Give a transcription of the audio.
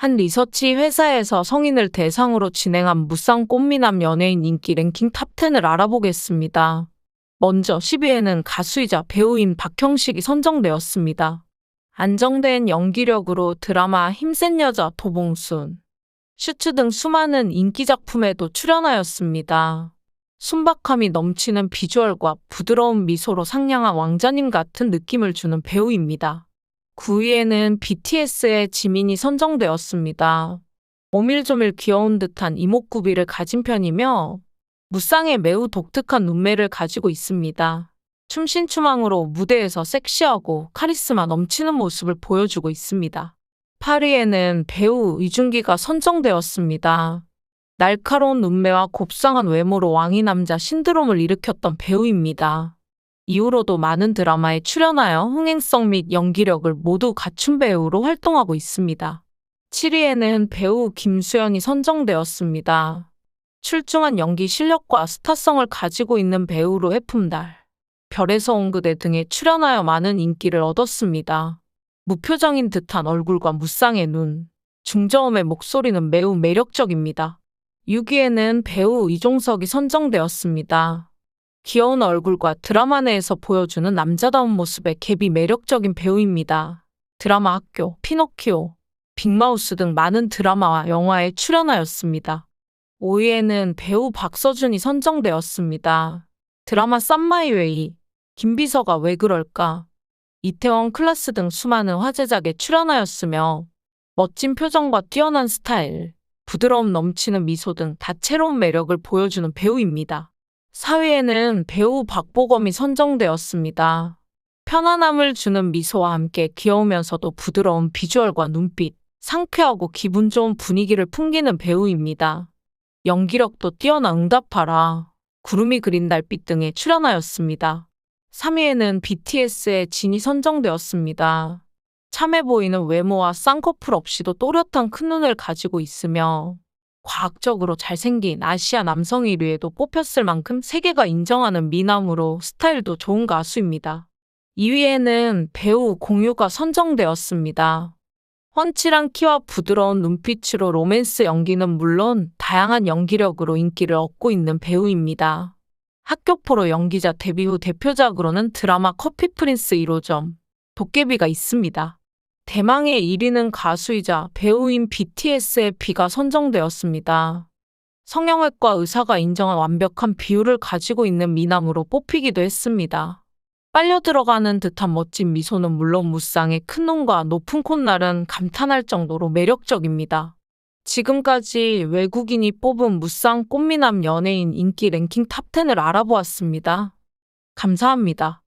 한 리서치 회사에서 성인을 대상으로 진행한 무쌍 꽃미남 연예인 인기 랭킹 탑10을 알아보겠습니다. 먼저 10위에는 가수이자 배우인 박형식이 선정되었습니다. 안정된 연기력으로 드라마 힘센 여자 도봉순, 슈츠 등 수많은 인기 작품에도 출연하였습니다. 순박함이 넘치는 비주얼과 부드러운 미소로 상냥한 왕자님 같은 느낌을 주는 배우입니다. 9위에는 BTS의 지민이 선정되었습니다. 오밀조밀 귀여운 듯한 이목구비를 가진 편이며 무쌍에 매우 독특한 눈매를 가지고 있습니다. 춤신추망으로 무대에서 섹시하고 카리스마 넘치는 모습을 보여주고 있습니다. 8위에는 배우 이준기가 선정되었습니다. 날카로운 눈매와 곱상한 외모로 왕이 남자 신드롬을 일으켰던 배우입니다. 이후로도 많은 드라마에 출연하여 흥행성 및 연기력을 모두 갖춘 배우로 활동하고 있습니다. 7위에는 배우 김수현이 선정되었습니다. 출중한 연기 실력과 스타성을 가지고 있는 배우로 해품달, 별에서 온 그대 등에 출연하여 많은 인기를 얻었습니다. 무표정인 듯한 얼굴과 무쌍의 눈, 중저음의 목소리는 매우 매력적입니다. 6위에는 배우 이종석이 선정되었습니다. 귀여운 얼굴과 드라마 내에서 보여주는 남자다운 모습의 갭이 매력적인 배우입니다. 드라마 학교, 피노키오, 빅마우스 등 많은 드라마와 영화에 출연하였습니다. 5위에는 배우 박서준이 선정되었습니다. 드라마 썸마이웨이, 김비서가 왜 그럴까, 이태원 클라스 등 수많은 화제작에 출연하였으며 멋진 표정과 뛰어난 스타일, 부드러움 넘치는 미소 등 다채로운 매력을 보여주는 배우입니다. 4위에는 배우 박보검이 선정되었습니다. 편안함을 주는 미소와 함께 귀여우면서도 부드러운 비주얼과 눈빛, 상쾌하고 기분 좋은 분위기를 풍기는 배우입니다. 연기력도 뛰어난 응답하라, 구름이 그린 달빛 등에 출연하였습니다. 3위에는 BTS의 진이 선정되었습니다. 참해 보이는 외모와 쌍꺼풀 없이도 또렷한 큰 눈을 가지고 있으며 과학적으로 잘생긴 아시아 남성 1위에도 뽑혔을 만큼 세계가 인정하는 미남으로 스타일도 좋은 가수입니다. 2위에는 배우 공유가 선정되었습니다. 훤칠한 키와 부드러운 눈빛으로 로맨스 연기는 물론 다양한 연기력으로 인기를 얻고 있는 배우입니다. 학교 포로 연기자 데뷔 후 대표작으로는 드라마 커피 프린스 1호점, 도깨비가 있습니다. 대망의 1위는 가수이자 배우인 BTS의 비가 선정되었습니다. 성형외과 의사가 인정한 완벽한 비율을 가지고 있는 미남으로 뽑히기도 했습니다. 빨려 들어가는 듯한 멋진 미소는 물론 무쌍의 큰 눈과 높은 콧날은 감탄할 정도로 매력적입니다. 지금까지 외국인이 뽑은 무쌍 꽃미남 연예인 인기 랭킹 탑10을 알아보았습니다. 감사합니다.